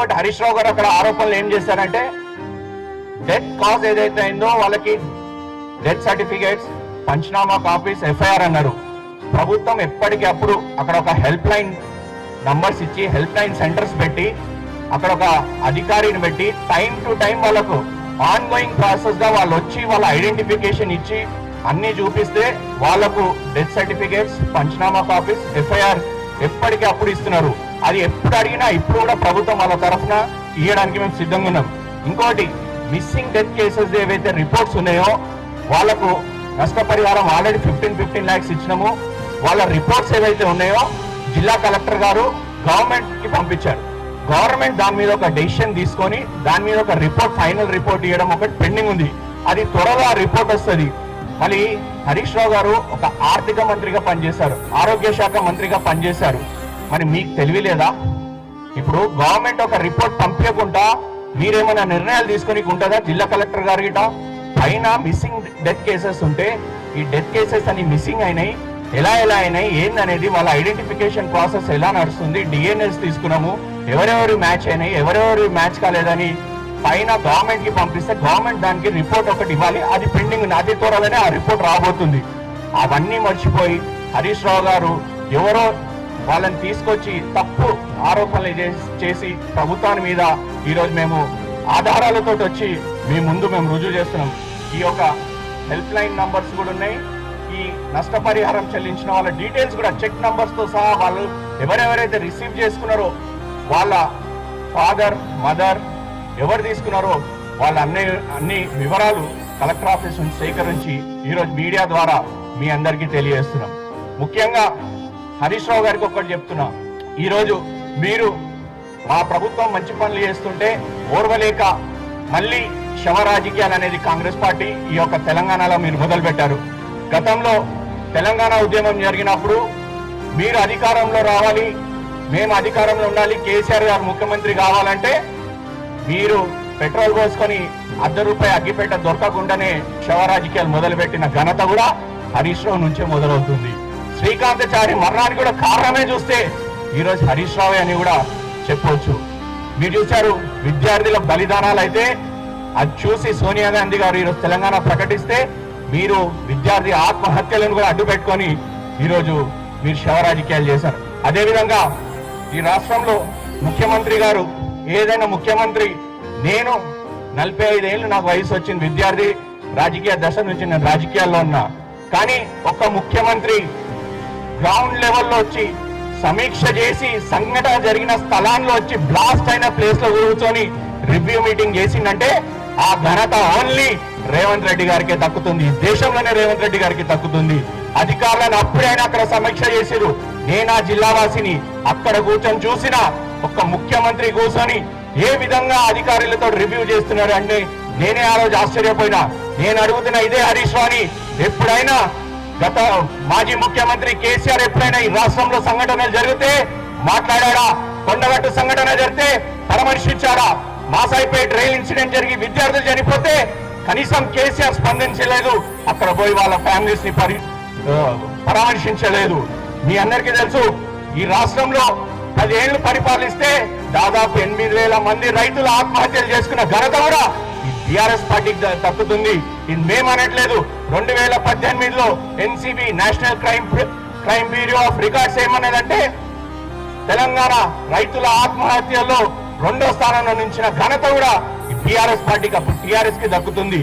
ఇంకోటి హరీష్ రావు గారు అక్కడ ఆరోపణలు ఏం చేశారంటే డెత్ కాజ్ ఏదైతే అయిందో వాళ్ళకి death certificates panchnama copies FIR అన్నారు. ప్రభుత్వం ఎప్పటికప్పుడు అక్కడ ఒక హెల్ప్ లైన్ నంబర్స్ ఇచ్చి హెల్ప్ లైన్ సెంటర్స్ పెట్టి అక్కడ ఒక అధికారిని పెట్టి టైం టు టైం వాళ్ళకు ఆన్ గోయింగ్ ప్రాసెస్గా వాళ్ళు వచ్చి వాళ్ళ ఐడెంటిఫికేషన్ ఇచ్చి అన్ని చూపిస్తే వాళ్ళకు death certificates panchnama copies FIR ఎప్పటికీ అప్పుడు ఇస్తున్నారు. అది ఎప్పుడు అడిగినా ఇప్పుడు కూడా ప్రభుత్వం వాళ్ళ తరఫున ఇవ్వడానికి మేము సిద్ధంగా ఉన్నాం. ఇంకోటి మిస్సింగ్ డెత్ కేసెస్ ఏవైతే రిపోర్ట్స్ ఉన్నాయో వాళ్ళకు నష్టపరిహారం ఆల్రెడీ ఫిఫ్టీన్ ఫిఫ్టీన్ ల్యాక్స్ ఇచ్చినాము. వాళ్ళ రిపోర్ట్స్ ఏవైతే ఉన్నాయో జిల్లా కలెక్టర్ గారు గవర్నమెంట్కి పంపించారు. గవర్నమెంట్ దాని మీద ఒక డెసిషన్ తీసుకొని దాని మీద ఒక రిపోర్ట్ ఫైనల్ రిపోర్ట్ ఇవ్వడం ఒకటి పెండింగ్ ఉంది. అది త్వరగా రిపోర్ట్ వస్తుంది. మళ్ళీ హరీష్ రావు గారు ఒక ఆర్థిక మంత్రిగా పనిచేశారు. ఆరోగ్య శాఖ మంత్రిగా పనిచేశారు. మరి మీకు తెలివి లేదా ఇప్పుడు గవర్నమెంట్ ఒక రిపోర్ట్ పంపించకుండా మీరేమైనా నిర్ణయాలు తీసుకొని ఉంటుందా జిల్లా కలెక్టర్ గారి గిట? పైన మిస్సింగ్ డెత్ కేసెస్ ఉంటే ఈ డెత్ కేసెస్ అని మిస్సింగ్ అయినాయి. ఎలా ఎలా అయినాయి? ఏందనేది వాళ్ళ ఐడెంటిఫికేషన్ ప్రాసెస్ ఎలా నడుస్తుంది? డిఎన్ఎస్ తీసుకున్నాము. ఎవరెవరు మ్యాచ్ అయినాయి? ఎవరెవరు మ్యాచ్ కాలేదని పైన గవర్నమెంట్కి పంపిస్తే గవర్నమెంట్ దానికి రిపోర్ట్ ఒకటి ఇవ్వాలి. అది పెండింగ్ ఉంది అతి త్వరలోనే ఆ రిపోర్ట్ రాబోతుంది. అవన్నీ మర్చిపోయి హరీష్ రావు గారు ఎవరో వాళ్ళని తీసుకొచ్చి తప్పు ఆరోపణలు చేసి- చేసి ప్రభుత్వాన్ని మీద ఈరోజు మేము ఆధారాలతో వచ్చి మీ ముందు మేము రుజువు చేస్తున్నాం. ఈ యొక్క హెల్ప్ లైన్ నంబర్స్ కూడా ఉన్నాయి. ఈ నష్టపరిహారం చెల్లించిన వాళ్ళ డీటెయిల్స్ కూడా చెక్ నంబర్స్తో సహా వాళ్ళు ఎవరెవరైతే రిసీవ్ చేసుకున్నారో వాళ్ళ ఫాదర్ మదర్ ఎవరు తీసుకున్నారో వాళ్ళ అన్ని అన్ని వివరాలు కలెక్టర్ ఆఫీస్ నుంచి సేకరించి ఈరోజు మీడియా ద్వారా మీ అందరికీ తెలియజేస్తున్నాం. ముఖ్యంగా హరీష్ రావు గారికి ఒక్కటి చెప్తున్నా. ఈరోజు మీరు మా ప్రభుత్వం మంచి పనులు చేస్తుంటే ఓర్వలేక మళ్ళీ శవ రాజకీయాలు అనేది కాంగ్రెస్ పార్టీ ఈ యొక్క తెలంగాణలో మీరు మొదలుపెట్టారు. గతంలో తెలంగాణ ఉద్యమం జరిగినప్పుడు మీరు అధికారంలో రావాలి మేము అధికారంలో ఉండాలి కేసీఆర్ గారు ముఖ్యమంత్రి కావాలంటే మీరు పెట్రోల్ పోసుకొని అర్ధ రూపాయి అగ్గిపెట్ట దొరకకుండానే శవ రాజకీయాలు మొదలుపెట్టిన ఘనత కూడా హరీష్ రావు నుంచే మొదలవుతుంది. శ్రీకాంతచారి మరణానికి కూడా కారణమే చూస్తే ఈరోజు హరీష్ రావు అని కూడా చెప్పవచ్చు. మీరు చూశారు విద్యార్థుల బలిదానాలు అయితే అది చూసి సోనియా గాంధీ గారు ఈరోజు తెలంగాణ ప్రకటిస్తే మీరు విద్యార్థి ఆత్మహత్యలను కూడా అడ్డు పెట్టుకొని ఈరోజు మీరు శవ రాజకీయాలు చేశారు. అదేవిధంగా ఈ రాష్ట్రంలో ముఖ్యమంత్రి గారు ఏదైనా ముఖ్యమంత్రి నేను నలభై ఐదేళ్ళు నాకు వయసు వచ్చింది విద్యార్థి రాజకీయ దశ నుంచి నేను రాజకీయాల్లో ఉన్నా. కానీ ఒక ముఖ్యమంత్రి గ్రౌండ్ లెవెల్లో వచ్చి సమీక్ష చేసి సంఘటన జరిగిన స్థలాల్లో వచ్చి బ్లాస్ట్ అయిన ప్లేస్లో కూర్చొని రివ్యూ మీటింగ్ చేసిందంటే ఆ ఘనత ఓన్లీ రేవంత్ రెడ్డి గారికే దక్కుతుంది. దేశంలోనే రేవంత్ రెడ్డి గారికి దక్కుతుంది. అధికారులను అప్పుడైనా అక్కడ సమీక్ష చేసిరు నేను ఆ జిల్లావాసిని. అక్కడ కూర్చొని చూసిన ఒక ముఖ్యమంత్రి కూర్చొని ఏ విధంగా అధికారులతో రివ్యూ చేస్తున్నారు అంటే నేనే ఆ రోజు ఆశ్చర్యపోయినా. నేను అడుగుతున్న ఇదే హరీష్ ఎప్పుడైనా గత మాజీ ముఖ్యమంత్రి కేసీఆర్ ఎప్పుడైనా ఈ రాష్ట్రంలో సంఘటనలు జరిగితే మాట్లాడా కొండగట్టు సంఘటన జరిగితే పరామర్శించాడా? మాసాయిపేట రైల్ ఇన్సిడెంట్ జరిగి విద్యార్థులు చనిపోతే కనీసం కేసీఆర్ స్పందించలేదు. అక్కడ పోయి వాళ్ళ ఫ్యామిలీస్ని పరి పరామర్శించలేదు. మీ అందరికీ తెలుసు ఈ రాష్ట్రంలో పదేళ్ళు పరిపాలిస్తే దాదాపు ఎనిమిది వేల మంది రైతులు ఆత్మహత్యలు చేసుకున్న ఘనత కూడా టిఆర్ఎస్ పార్టీకి తప్పుతుంది. దక్కుతుంది ఇది మేము అనట్లేదు. రెండు వేల పద్దెనిమిదిలో NCB national crime crime bureau of records ఏమన్నదంటే Telangana రైతుల ఆత్మహత్యల్లో రెండో స్థానంలో నిలిచిన ఘనత కూడా టిఆర్ఎస్ పార్టీకి అప్పుడు టిఆర్ఎస్కి దక్కుతుంది.